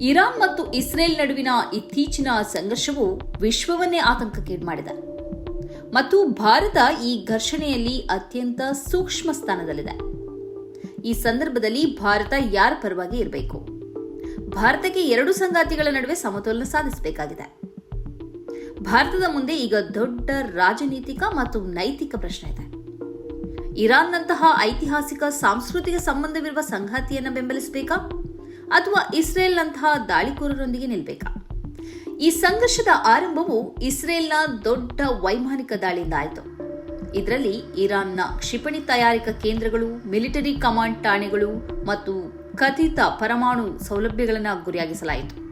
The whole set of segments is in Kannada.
ಇರಾನ್ ಮತ್ತು ಇಸ್ರೇಲ್ ನಡುವಿನ ಇತ್ತೀಚಿನ ಸಂಘರ್ಷವು ವಿಶ್ವವನ್ನೇ ಆತಂಕಕ್ಕೆ ಮಾಡಿದೆ. ಮತ್ತು ಭಾರತ ಈ ಘರ್ಷಣೆಯಲ್ಲಿ ಅತ್ಯಂತ ಸೂಕ್ಷ್ಮ ಸ್ಥಾನದಲ್ಲಿದೆ. ಈ ಸಂದರ್ಭದಲ್ಲಿ ಭಾರತ ಯಾರ ಪರವಾಗಿ ಇರಬೇಕು? ಭಾರತಕ್ಕೆ ಎರಡು ಸಂಗಾತಿಗಳ ನಡುವೆ ಸಮತೋಲನ ಸಾಧಿಸಬೇಕಾಗಿದೆ. ಭಾರತದ ಮುಂದೆ ಈಗ ದೊಡ್ಡ ರಾಜನೀತಿಕ ಮತ್ತು ನೈತಿಕ ಪ್ರಶ್ನೆ ಇದೆ. ಇರಾನ್ನಂತಹ ಐತಿಹಾಸಿಕ, ಸಾಂಸ್ಕೃತಿಕ ಸಂಬಂಧವಿರುವ ಸಂಗಾತಿಯನ್ನು ಬೆಂಬಲಿಸಬೇಕಾ? ಅಥವಾ ಇಸ್ರೇಲ್ನಂತಹ ದಾಳಿಕೋರರೊಂದಿಗೆ ನಿಲ್ಲಬೇಕಾ ಈ ಸಂಘರ್ಷದ ಆರಂಭವು ಇಸ್ರೇಲ್ನ ದೊಡ್ಡ ವೈಮಾನಿಕ ದಾಳಿಯಿಂದ ಆಯಿತು. ಇದರಲ್ಲಿ ಇರಾನ್ನ ಕ್ಷಿಪಣಿ ತಯಾರಿಕಾ ಕೇಂದ್ರಗಳು, ಮಿಲಿಟರಿ ಕಮಾಂಡ್ ಠಾಣೆಗಳು ಮತ್ತು ಕಥಿತ ಪರಮಾಣು ಸೌಲಭ್ಯಗಳನ್ನು ಗುರಿಯಾಗಿಸಲಾಯಿತು.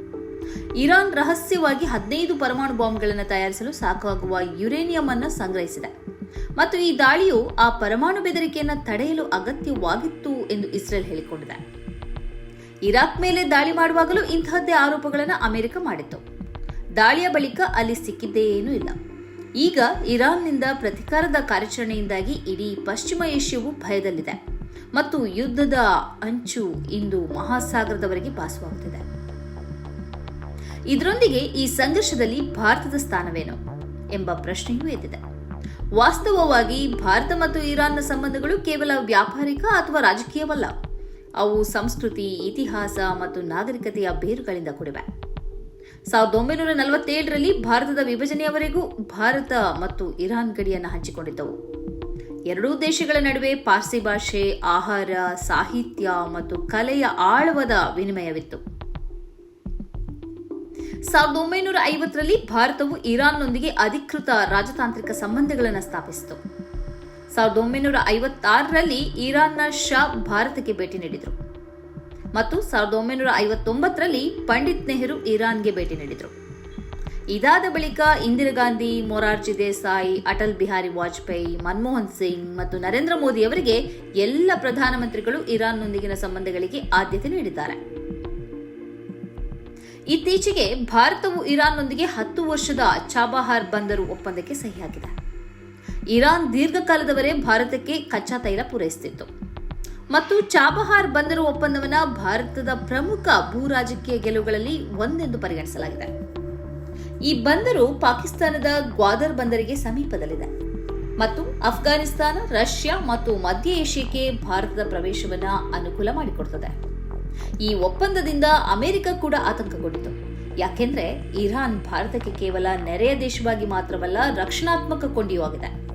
ಇರಾನ್ ರಹಸ್ಯವಾಗಿ ಹದಿನೈದು ಪರಮಾಣು ಬಾಂಬ್ಗಳನ್ನು ತಯಾರಿಸಲು ಸಾಕಾಗುವ ಯುರೇನಿಯಂ ಅನ್ನು ಸಂಗ್ರಹಿಸಿದೆ. ಮತ್ತು ಈ ದಾಳಿಯು ಆ ಪರಮಾಣು ಬೆದರಿಕೆಯನ್ನು ತಡೆಯಲು ಅಗತ್ಯವಾಗಿತ್ತು ಎಂದು ಇಸ್ರೇಲ್ ಹೇಳಿಕೊಂಡಿದೆ. ಇರಾಕ್ ಮೇಲೆ ದಾಳಿ ಮಾಡುವಾಗಲೂ ಇಂತಹದ್ದೇ ಆರೋಪಗಳನ್ನು ಅಮೆರಿಕ ಮಾಡಿತ್ತು. ದಾಳಿಯ ಬಳಿಕ ಅಲ್ಲಿ ಸಿಕ್ಕಿದ್ದೇ ಏನೂ ಇಲ್ಲ. ಈಗ ಇರಾನ್ನಿಂದ ಪ್ರತಿಕಾರದ ಕಾರ್ಯಾಚರಣೆಯಿಂದಾಗಿ ಇಡೀ ಪಶ್ಚಿಮ ಏಷ್ಯಾವು ಭಯದಲ್ಲಿದೆ. ಮತ್ತು ಯುದ್ಧದ ಅಂಚು ಇಂದು ಮಹಾಸಾಗರದವರೆಗೆ ಭಾಸವಾಗುತ್ತಿದೆ. ಇದರೊಂದಿಗೆ ಈ ಸಂಘರ್ಷದಲ್ಲಿ ಭಾರತದ ಸ್ಥಾನವೇನು ಎಂಬ ಪ್ರಶ್ನೆಯೂ ಎದ್ದಿದೆ. ವಾಸ್ತವವಾಗಿ ಭಾರತ ಮತ್ತು ಇರಾನ್ನ ಸಂಬಂಧಗಳು ಕೇವಲ ವ್ಯಾಪಾರಿಕ ಅಥವಾ ರಾಜಕೀಯವಲ್ಲ. ಅವು ಸಂಸ್ಕೃತಿ, ಇತಿಹಾಸ ಮತ್ತು ನಾಗರಿಕತೆಯ ಬೇರುಗಳಿಂದ ಕೂಡಿವೆ. ಸಾವಿರದ ಒಂಬೈನೂರ ನಲವತ್ತೇಳರಲ್ಲಿ ಭಾರತದ ವಿಭಜನೆಯವರೆಗೂ ಭಾರತ ಮತ್ತು ಇರಾನ್ ಗಡಿಯನ್ನು ಹಂಚಿಕೊಂಡಿದ್ದವು. ಎರಡೂ ದೇಶಗಳ ನಡುವೆ ಪಾರ್ಸಿ ಭಾಷೆ, ಆಹಾರ, ಸಾಹಿತ್ಯ ಮತ್ತು ಕಲೆಯ ಆಳವಾದ ವಿನಿಮಯವಿತ್ತು. ಸಾವಿರದ ಒಂಬೈನೂರ ಐವತ್ತರಲ್ಲಿ ಭಾರತವು ಇರಾನ್ನೊಂದಿಗೆ ಅಧಿಕೃತ ರಾಜತಾಂತ್ರಿಕ ಸಂಬಂಧಗಳನ್ನು ಸ್ಥಾಪಿಸಿತು. ಸಾವಿರದ ಒಂಬೈನೂರ ಐವತ್ತಾರರಲ್ಲಿ ಇರಾನ್ನ ಶಾ ಭಾರತಕ್ಕೆ ಭೇಟಿ ನೀಡಿದರು. ಮತ್ತು ಸಾವಿರದ ಒಂಬೈನೂರ ಐವತ್ತೊಂಬತ್ತರಲ್ಲಿ ಪಂಡಿತ್ ನೆಹರು ಇರಾನ್ಗೆ ಭೇಟಿ ನೀಡಿದರು. ಇದಾದ ಬಳಿಕ ಇಂದಿರಾ ಗಾಂಧಿ, ಮೊರಾರ್ಜಿ ದೇಸಾಯಿ, ಅಟಲ್ ಬಿಹಾರಿ ವಾಜಪೇಯಿ, ಮನಮೋಹನ್ ಸಿಂಗ್ ಮತ್ತು ನರೇಂದ್ರ ಮೋದಿ ಅವರಿಗೆ ಎಲ್ಲ ಪ್ರಧಾನಮಂತ್ರಿಗಳು ಇರಾನ್ನೊಂದಿಗಿನ ಸಂಬಂಧಗಳಿಗೆ ಆದ್ಯತೆ ನೀಡಿದ್ದಾರೆ. ಇತ್ತೀಚೆಗೆ ಭಾರತವು ಇರಾನ್ನೊಂದಿಗೆ ಹತ್ತು ವರ್ಷದ ಚಾಬಹಾರ್ ಬಂದರು ಒಪ್ಪಂದಕ್ಕೆ ಸಹಿ ಹಾಕಿದೆ ಇರಾನ್ ದೀರ್ಘಕಾಲದವರೆಗೆ ಭಾರತಕ್ಕೆ ಕಚ್ಚಾ ತೈಲ ಪೂರೈಸುತ್ತಿತ್ತು. ಮತ್ತು ಚಾಬಹಾರ್ ಬಂದರು ಒಪ್ಪಂದವನ್ನು ಭಾರತದ ಪ್ರಮುಖ ಭೂ ರಾಜಕೀಯ ಗೆಲುವುಗಳಲ್ಲಿ ಒಂದೆಂದು ಪರಿಗಣಿಸಲಾಗಿದೆ. ಈ ಬಂದರು ಪಾಕಿಸ್ತಾನದ ಗ್ವಾದರ್ ಬಂದರಿಗೆ ಸಮೀಪದಲ್ಲಿದೆ. ಮತ್ತು ಅಫ್ಘಾನಿಸ್ತಾನ ರಷ್ಯಾ ಮತ್ತು ಮಧ್ಯ ಏಷ್ಯಾಕ್ಕೆ ಭಾರತದ ಪ್ರವೇಶವನ್ನು ಅನುಕೂಲ ಮಾಡಿಕೊಡ್ತದೆ. ಈ ಒಪ್ಪಂದದಿಂದ ಅಮೆರಿಕ ಕೂಡ ಆತಂಕಗೊಂಡಿತು. ಯಾಕೆಂದ್ರೆ ಇರಾನ್ ಭಾರತಕ್ಕೆ ಕೇವಲ ನೆರೆಯ ದೇಶವಾಗಿ ಮಾತ್ರವಲ್ಲ ರಕ್ಷಣಾತ್ಮಕ ಕೊಂಡಿಯೂ ಆಗಿದೆ.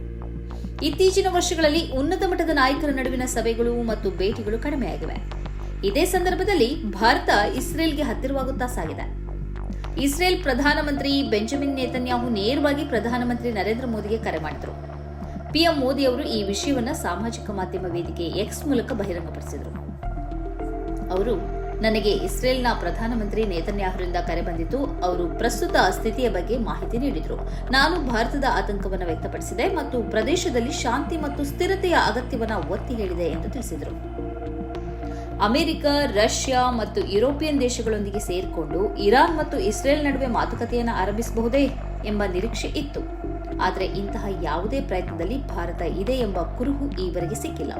ಇತ್ತೀಚಿನ ವರ್ಷಗಳಲ್ಲಿ ಉನ್ನತ ಮಟ್ಟದ ನಾಯಕರ ನಡುವಿನ ಸಭೆಗಳು ಮತ್ತು ಭೇಟಿಗಳು ಕಡಿಮೆಯಾಗಿವೆ. ಇದೇ ಸಂದರ್ಭದಲ್ಲಿ ಭಾರತ ಇಸ್ರೇಲ್ಗೆ ಹತ್ತಿರವಾಗುತ್ತಾ ಸಾಗಿದೆ. ಇಸ್ರೇಲ್ ಪ್ರಧಾನಮಂತ್ರಿ ಬೆಂಜಮಿನ್ ನೇತನ್ಯಾಹು ನೇರವಾಗಿ ಪ್ರಧಾನಮಂತ್ರಿ ನರೇಂದ್ರ ಮೋದಿಗೆ ಕರೆ ಮಾಡಿದರು. ಪಿಎಂ ಮೋದಿ ಅವರು ಈ ವಿಷಯವನ್ನು ಸಾಮಾಜಿಕ ಮಾಧ್ಯಮ ವೇದಿಕೆ ಎಕ್ಸ್ ಮೂಲಕ ಬಹಿರಂಗಪಡಿಸಿದರು. ಅವರು ನನಗೆ ಇಸ್ರೇಲ್ನ ಪ್ರಧಾನಮಂತ್ರಿ ನೇತನ್ಯಾಹುರಿಂದ ಕರೆ ಬಂದಿತು ಅವರು ಪ್ರಸ್ತುತ ಸ್ಥಿತಿಯ ಬಗ್ಗೆ ಮಾಹಿತಿ ನೀಡಿದರು. ನಾನು ಭಾರತದ ಆತಂಕವನ್ನು ವ್ಯಕ್ತಪಡಿಸಿದೆ ಮತ್ತು ಪ್ರದೇಶದಲ್ಲಿ ಶಾಂತಿ ಮತ್ತು ಸ್ಥಿರತೆಯ ಅಗತ್ಯವನ್ನು ಒತ್ತಿ ಹೇಳಿದೆ ಎಂದು ತಿಳಿಸಿದರು. ಅಮೆರಿಕ, ರಷ್ಯಾ ಮತ್ತು ಯುರೋಪಿಯನ್ ದೇಶಗಳೊಂದಿಗೆ ಸೇರಿಕೊಂಡು ಇರಾನ್ ಮತ್ತು ಇಸ್ರೇಲ್ ನಡುವೆ ಮಾತುಕತೆಯನ್ನು ಆರಂಭಿಸಬಹುದೇ ಎಂಬ ನಿರೀಕ್ಷೆ ಇತ್ತು. ಆದರೆ ಇಂತಹ ಯಾವುದೇ ಪ್ರಯತ್ನದಲ್ಲಿ ಭಾರತ ಇದೆ ಎಂಬ ಕುರುಹು ಈವರೆಗೆ ಸಿಕ್ಕಿಲ್ಲ.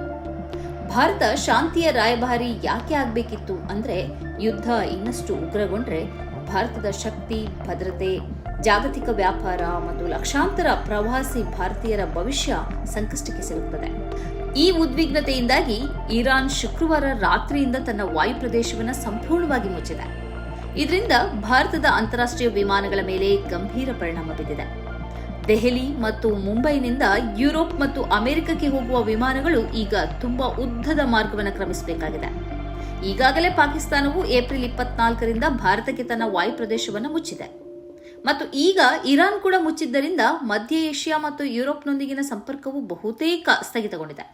ಭಾರತ ಶಾಂತಿಯ ರಾಯಭಾರಿ ಯಾಕೆ ಆಗಬೇಕಿತ್ತು ಅಂದ್ರೆ ಯುದ್ಧ ಇನ್ನಷ್ಟು ಉಗ್ರಗೊಂಡ್ರೆ ಭಾರತದ ಶಕ್ತಿ, ಭದ್ರತೆ, ಜಾಗತಿಕ ವ್ಯಾಪಾರ ಮತ್ತು ಲಕ್ಷಾಂತರ ಪ್ರವಾಸಿ ಭಾರತೀಯರ ಭವಿಷ್ಯ ಸಂಕಷ್ಟಕ್ಕೆ ಸಿಗುತ್ತದೆ ಈ ಉದ್ವಿಗ್ನತೆಯಿಂದಾಗಿ ಇರಾನ್ ಶುಕ್ರವಾರ ರಾತ್ರಿಯಿಂದ ತನ್ನ ವಾಯು ಪ್ರದೇಶವನ್ನು ಸಂಪೂರ್ಣವಾಗಿ ಮುಚ್ಚಿದೆ. ಇದರಿಂದ ಭಾರತದ ಅಂತಾರಾಷ್ಟ್ರೀಯ ವಿಮಾನಗಳ ಮೇಲೆ ಗಂಭೀರ ಪರಿಣಾಮ ಬಿದ್ದಿದೆ. ದೆಹಲಿ ಮತ್ತು ಮುಂಬೈನಿಂದ ಯುರೋಪ್ ಮತ್ತು ಅಮೆರಿಕಕ್ಕೆ ಹೋಗುವ ವಿಮಾನಗಳು ಈಗ ತುಂಬಾ ಉದ್ದದ ಮಾರ್ಗವನ್ನು ಕ್ರಮಿಸಬೇಕಾಗಿದೆ. ಈಗಾಗಲೇ ಪಾಕಿಸ್ತಾನವು ಏಪ್ರಿಲ್ ಇಪ್ಪತ್ನಾಲ್ಕರಿಂದ ಭಾರತಕ್ಕೆ ತನ್ನ ವಾಯು ಪ್ರದೇಶವನ್ನು ಮುಚ್ಚಿದೆ. ಮತ್ತು ಈಗ ಇರಾನ್ ಕೂಡ ಮುಚ್ಚಿದ್ದರಿಂದ ಮಧ್ಯ ಏಷ್ಯಾ ಮತ್ತು ಯುರೋಪ್ನೊಂದಿಗಿನ ಸಂಪರ್ಕವು ಬಹುತೇಕ ಸ್ಥಗಿತಗೊಂಡಿದೆ.